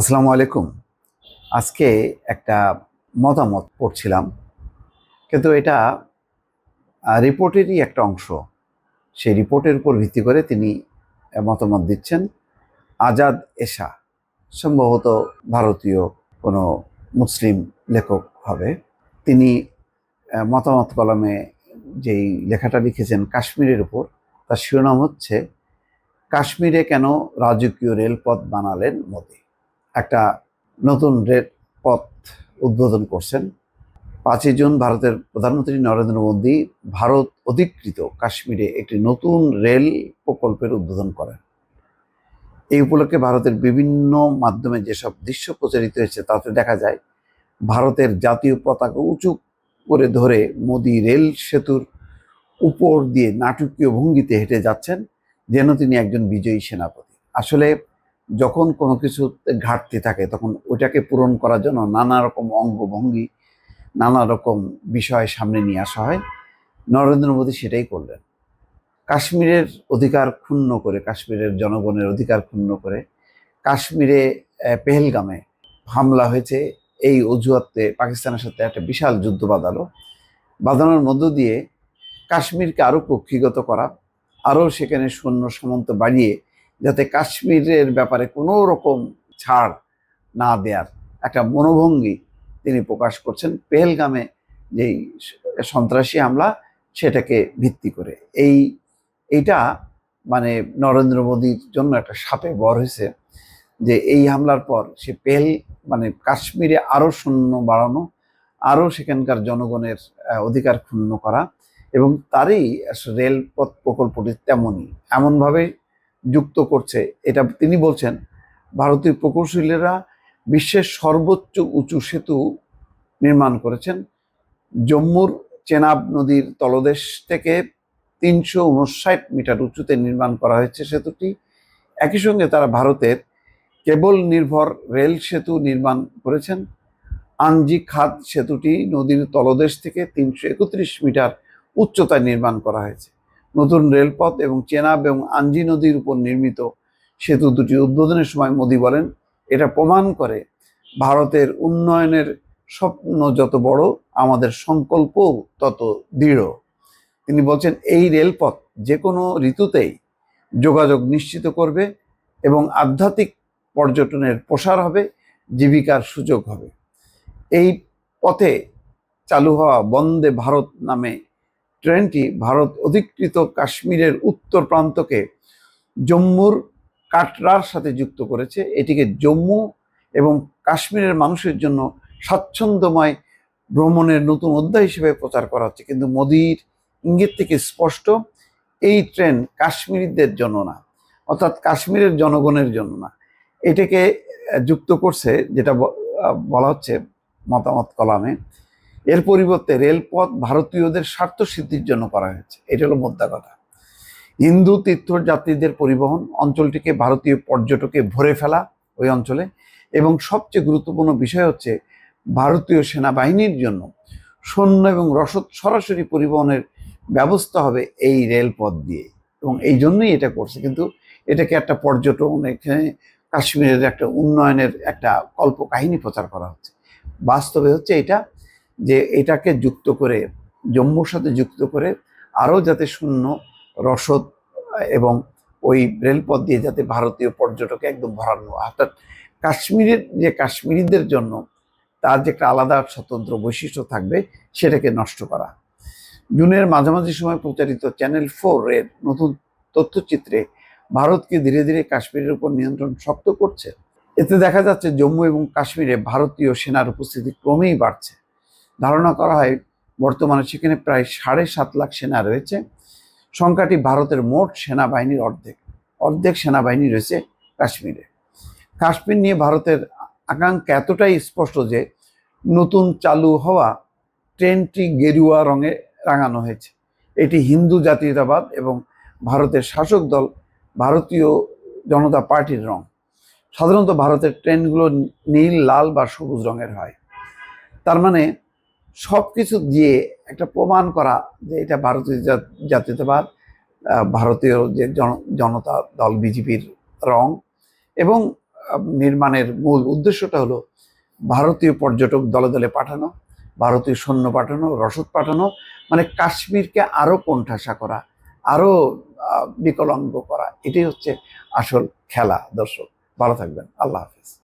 আসসালামু আলাইকুম। আজকে একটা মতামত পড়ছিলাম, কিন্তু এটা রিপোর্টেরই একটা অংশ। সেই রিপোর্টের উপর ভিত্তি করে তিনি মতামত দিচ্ছেন, আজাদ এশা, সম্ভবত ভারতীয় কোনো মুসলিম লেখক হবে। তিনি মতামত কলমে যেই লেখাটা লিখেছেন কাশ্মীরের উপর, তার শিরোনাম হচ্ছে, কাশ্মীরে কেন রাজকীয় রেলপথ বানালেন মোদী? একটা নতুন রেলপথ উদ্বোধন করছেন। পাঁচই জুন ভারতের প্রধানমন্ত্রী নরেন্দ্র মোদী ভারত অধিকৃত কাশ্মীরে একটি নতুন রেল প্রকল্পের উদ্বোধন করেন। এই উপলক্ষে ভারতের বিভিন্ন মাধ্যমে যেসব দৃশ্য প্রচারিত হয়েছে, তাতে দেখা যায় ভারতের জাতীয় পতাকা উঁচু করে ধরে মোদী রেল সেতুর উপর দিয়ে নাটকীয় ভঙ্গিতে হেঁটে যাচ্ছেন, যেন তিনি একজন বিজয়ী সেনাপতি। আসলে যখন কোনো কিছুতে ঘাটতি থাকে, তখন ওইটাকে পূরণ করার জন্য নানা রকম অঙ্গভঙ্গি, নানা রকম বিষয় সামনে নিয়ে আসা হয়। নরেন্দ্র মোদী সেটাই করলেন। কাশ্মীরের অধিকার ক্ষুণ্ণ করে, কাশ্মীরের জনগণের অধিকার ক্ষুণ্ণ করে, কাশ্মীরে পেহেলগামে হামলা হয়েছে। এই অজুহাতে পাকিস্তানের সাথে একটা বিশাল যুদ্ধ বাঁধালো। বাঁধানোর মধ্য দিয়ে কাশ্মীরকে আরও কক্ষিগত করা, আরও সেখানে সৈন্য সামন্ত বাড়িয়ে যাতে কাশ্মীরের ব্যাপারে কোনো রকম ছাড় না দেওয়ার একটা মনোভঙ্গি তিনি প্রকাশ করছেন পেহেলগামে যেই সন্ত্রাসী হামলা সেটাকে ভিত্তি করে। এই, এইটা মানে নরেন্দ্র মোদীর জন্য একটা সাপে বর হয়েছে যে এই হামলার পর সে পেহেল মানে কাশ্মীরে আরও সৈন্য বাড়ানো, আরও সেখানকার জনগণের অধিকার ক্ষুণ্ণ করা এবং তারই রেলপথ প্রকল্পটি তেমনই। এমনভাবে যুক্ত করছে, এটা তিনি বলছেন, ভারতীয় প্রকৌশলীরা বিশ্বের সর্বোচ্চ উঁচু সেতু নির্মাণ করেছেন। জম্মুর চেনাব নদীর তলদেশ থেকে তিনশো উনষাট মিটার উঁচুতে নির্মাণ করা হয়েছে সেতুটি। একই সঙ্গে তারা ভারতের কেবল নির্ভর রেল সেতু নির্মাণ করেছেন। আনজি খাদ সেতুটি নদীর তলদেশ থেকে তিনশো একত্রিশ মিটার উচ্চতায় নির্মাণ করা হয়েছে। নতুন রেলপথ এবং চেনাব এবং আঞ্জি নদীর উপর নির্মিত সেতু দুটি উদ্বোধনের সময় মোদী বলেন, এটা প্রমাণ করে ভারতের উন্নয়নের স্বপ্ন যত বড়, আমাদের সংকল্প তত দৃঢ়। তিনি বলছেন, এই রেলপথ যে কোনো ঋতুতেই যোগাযোগ নিশ্চিত করবে এবং আধ্যাত্মিক পর্যটনের প্রসার হবে, জীবিকার সুযোগ হবে। এই পথে চালু হওয়া বন্দে ভারত নামে ট্রেনটি ভারত অধিকৃত কাশ্মীরের উত্তর প্রান্তকে জম্মুর কাটরার সাথে যুক্ত করেছে। এটিকে জম্মু এবং কাশ্মীরের মানুষের জন্য স্বাচ্ছন্দ্যময় ভ্রমণের নতুন অধ্যায় হিসেবে প্রচার করা হচ্ছে। কিন্তু মোদির ইঙ্গিত থেকে স্পষ্ট, এই ট্রেন কাশ্মীরিদের জন্য না, অর্থাৎ কাশ্মীরের জনগণের জন্য না। এটাকে যুক্ত করছে, যেটা বলা হচ্ছে মতামত কলামে এর পরিবর্তে রেলপথ ভারতীয়দের স্বার্থ সিদ্ধির জন্য করা হয়েছে। এটা হলো মোদ্দা কথা। হিন্দু তীর্থযাত্রীদের পরিবহন অঞ্চলটিকে ভারতীয় পর্যটকে ভরে ফেলা ওই অঞ্চলে এবং সবচেয়ে গুরুত্বপূর্ণ বিষয় হচ্ছে ভারতীয় সেনাবাহিনীর জন্য সৈন্য এবং রসদ সরাসরি পরিবহনের ব্যবস্থা হবে এই রেলপথ দিয়ে এবং এই জন্যই এটা করছে। কিন্তু এটাকে একটা পর্যটন, এখানে কাশ্মীরের একটা উন্নয়নের একটা কল্প কাহিনী প্রচার করা হচ্ছে। বাস্তবে হচ্ছে এটা যে এটাকে যুক্ত করে, জম্মুর সাথে যুক্ত করে আরও যাতে শূন্য রসদ এবং ওই রেলপথ দিয়ে যাতে ভারতীয় পর্যটকে একদম ভরানো অর্থাৎ কাশ্মীরের যে কাশ্মীরিদের জন্য তার যে একটা আলাদা স্বতন্ত্র বৈশিষ্ট্য থাকবে, সেটাকে নষ্ট করা। জুনের মাঝামাঝি সময় প্রচারিত চ্যানেল ফোর এর নতুন তথ্যচিত্রে ভারতকে ধীরে ধীরে কাশ্মীরের উপর নিয়ন্ত্রণ শক্ত করছে? এতে দেখা যাচ্ছে জম্মু এবং কাশ্মীরে ভারতীয় সেনার উপস্থিতি ক্রমেই বাড়ছে। ধারণা করা হয় বর্তমানে সেখানে প্রায় সাড়ে সাত লাখ সেনা রয়েছে। সংখ্যাটি ভারতের মোট সেনাবাহিনীর অর্ধেক। অর্ধেক সেনাবাহিনী রয়েছে কাশ্মীরে। কাশ্মীর নিয়ে ভারতের আকাঙ্ক্ষা এতটাই স্পষ্ট যে নতুন চালু হওয়া ট্রেনটি গেরুয়া রঙে রাঙানো হয়েছে। এটি হিন্দু জাতীয়তাবাদ এবং ভারতের শাসক দল ভারতীয় জনতা পার্টির রং। সাধারণত ভারতের ট্রেনগুলো নীল, লাল বা সবুজ রঙের হয়। তার মানে সব কিছু দিয়ে একটা প্রমাণ করা যে এটা ভারতীয় জাতীয়তাবাদ ভারতীয় যে জনতা দল, বিজেপির রং এবং নির্মাণের মূল উদ্দেশ্যটা হলো ভারতীয় পর্যটক দলে দলে পাঠানো, ভারতীয় সৈন্য পাঠানো, রসদ পাঠানো মানে কাশ্মীরকে আরও কোণঠাসা করা আরও বিকলাঙ্গ করা। এটাই হচ্ছে আসল খেলা, দর্শক। ভালো থাকবেন। আল্লাহ হাফিজ।